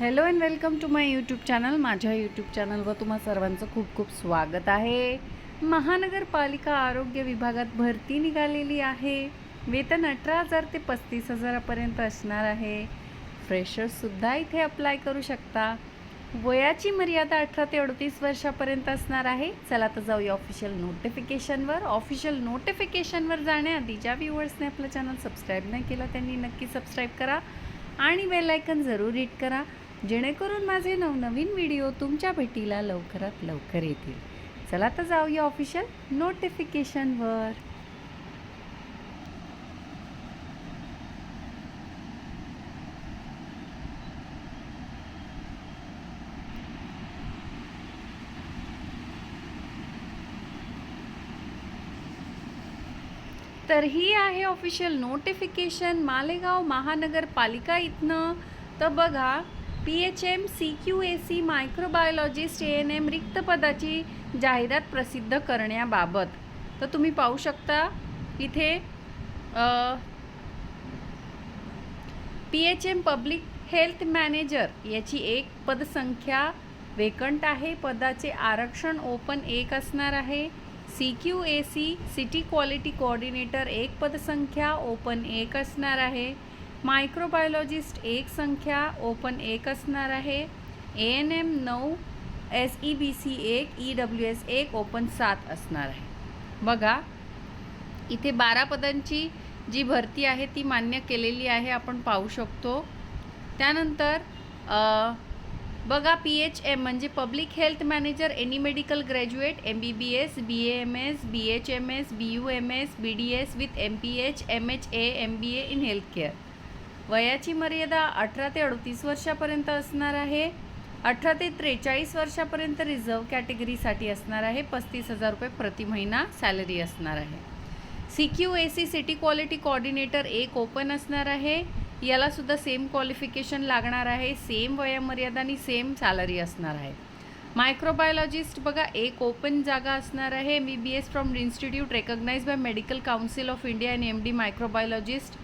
Hello and welcome to my YouTube channel माझ्या YouTube चॅनलवर तुम्हा सर्वांचं खूप खूप स्वागत आहे. महानगरपालिका आरोग्य विभागात भरती निघालेली आहे. वेतन अठरा हजार ते पस्तीस हजारापर्यंत असणार आहे. फ्रेशर्ससुद्धा इथे अप्लाय करू शकता. वयाची मर्यादा अठरा ते अडतीस वर्षापर्यंत असणार आहे. चला तर जाऊया ऑफिशियल नोटिफिकेशनवर ऑफिशियल नोटिफिकेशनवर जाण्याआधी ज्या व्ह्युअर्सने आपलं चॅनल सबस्क्राईब नाही केलं त्यांनी नक्की सबस्क्राईब करा. आणि बेल आयकन जरूर हिट करा. जेणेकरून माझे नवनवीन व्हिडिओ तुमच्या भेटीला लवकरात लवकर येतील. चला तर जाऊया ऑफिशियल नोटिफिकेशनवर. तर ही आहे ऑफिशियल नोटिफिकेशन मालेगाव महानगरपालिका इथनं. तर बघा P H M C Q A C microbiologist A N M रिक्त पदाची जाहिरात प्रसिद्ध करण्याबाबत. तर तुम्ही पाहू शकता इथे P H M public health manager याची एक पदसंख्या वेकंट आहे. पदाचे आरक्षण ओपन एक असणार आहे. C Q A C city quality coordinator एक पदसंख्या ओपन एक असणार आहे. मायक्रोबायोलॉजिस्ट एक संख्या ओपन एक असणार आहे. ए एन एम नऊ एस ई बी सी एक ई डब्ल्यू एस एक ओपन सात असणार आहे. बघा इथे बारा पदांची जी भरती आहे ती मान्य केलेली आहे आपण पाहू शकतो. त्यानंतर बघा पी एच एम म्हणजे public health manager any medical graduate M B B S B A M S B H M S B U M S B D S with M P H M H A M B A in health care. वयाची मर्यादा अठरा ते अडतीस वर्षापर्यंत असणार आहे. अठरा ते त्रेचाळीस वर्षापर्यंत रिझर्व कॅटेगरीसाठी असणार आहे. पस्तीस हजार रुपये प्रति महिना सॅलरी असणार आहे. C Q A C city quality coordinator एक ओपन असणार आहे. यालासुद्धा सेम क्वालिफिकेशन लागणार आहे. सेम वयामर्यादा आणि सेम सॅलरी असणार आहे. मायक्रोबायोलॉजिस्ट बघा एक ओपन जागा असणार आहे. M B B S from institute recognise by medical council of India आणि एम डी मायक्रोबायोलॉजिस्ट.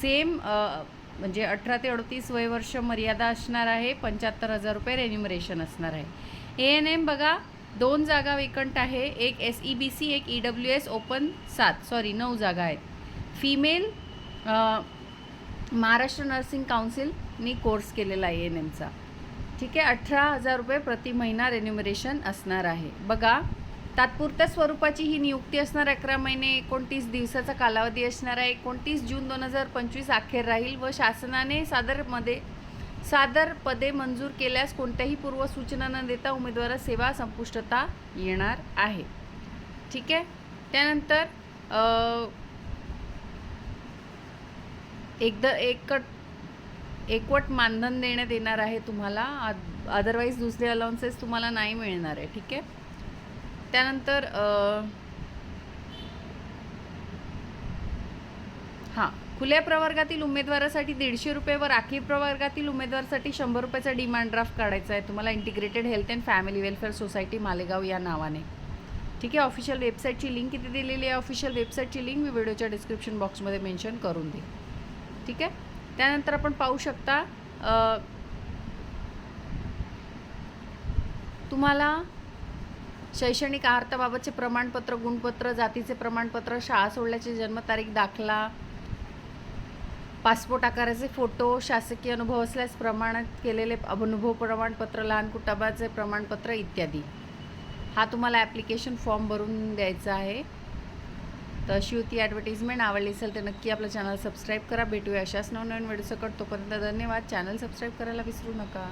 सेम म्हणजे अठरा ते अडतीस वयवर्ष मर्यादा असणार आहे पंच्याहत्तर हजार रुपये रेन्युमरेशन असणार आहे. ए एन एम बघा दोन जागा वेकंट आहे एक एस ई बी सी एक ई डब्ल्यू एस ओपन सात सॉरी नऊ जागा आहेत. फिमेल महाराष्ट्र नर्सिंग काउन्सिलनी कोर्स केलेला आहे एन एमचा ठीक आहे अठरा हजार रुपये प्रति महिना रेन्युमरेशन असणार आहे. बघा तात्पुरत्या स्वरूपाची ही नियुक्ती असणार. अकरा महिने एकोणतीस दिवसाचा कालावधी असणार आहे. एकोणतीस जून दोन हजार पंचवीस अखेर राहील व शासनाने सादरमध्ये सादर पदे मंजूर केल्यास कोणत्याही पूर्वसूचना न देता उमेदवारा सेवा संपुष्टता येणार आहे. ठीक आहे? त्यानंतर एकदा एक एकवट मानधन देण्यात येणार आहे तुम्हाला. अदरवाईज दुसरे अलाउन्सेस तुम्हाला नाही मिळणार आहे. ठीक आहे? त्यानंतर हां खुल्या प्रवर्गातील उमेदवारासाठी दीडशे रुपये व राखीव प्रवर्गातील उमेदवारासाठी शंभर रुपयाचा डिमांड ड्राफ्ट काढायचा आहे. तुम्हाला integrated health and family welfare society Malegaon या नावाने. ठीक आहे ऑफिशियल वेबसाईटची लिंक इथे दिलेली आहे. ऑफिशियल वेबसाईटची लिंक मी व्हिडिओच्या डिस्क्रिप्शन बॉक्समध्ये मेन्शन करून देईन. ठीक आहे? त्यानंतर आपण पाहू शकता तुम्हाला शैक्षणिक अर्थाबाबतचे प्रमाणपत्र गुणपत्र जातीचे प्रमाणपत्र शाळा सोडल्याची जन्मतारीख दाखला पासपोर्ट आकाराचे फोटो शासकीय अनुभव असल्यास प्रमाणित केलेले अनुभव प्रमाणपत्र लहान कुटुंबाचे प्रमाणपत्र इत्यादी. हा तुम्हाला ॲप्लिकेशन फॉर्म भरून द्यायचा आहे. तर अशी होती ॲडव्हर्टिजमेंट आवडली असेल तर नक्की आपलं चॅनल सबस्क्राईब करा. भेटूया अशाच नवनवीन व्हिडिओ सकट. तोपर्यंत धन्यवाद. चॅनल सबस्क्राईब करायला विसरू नका.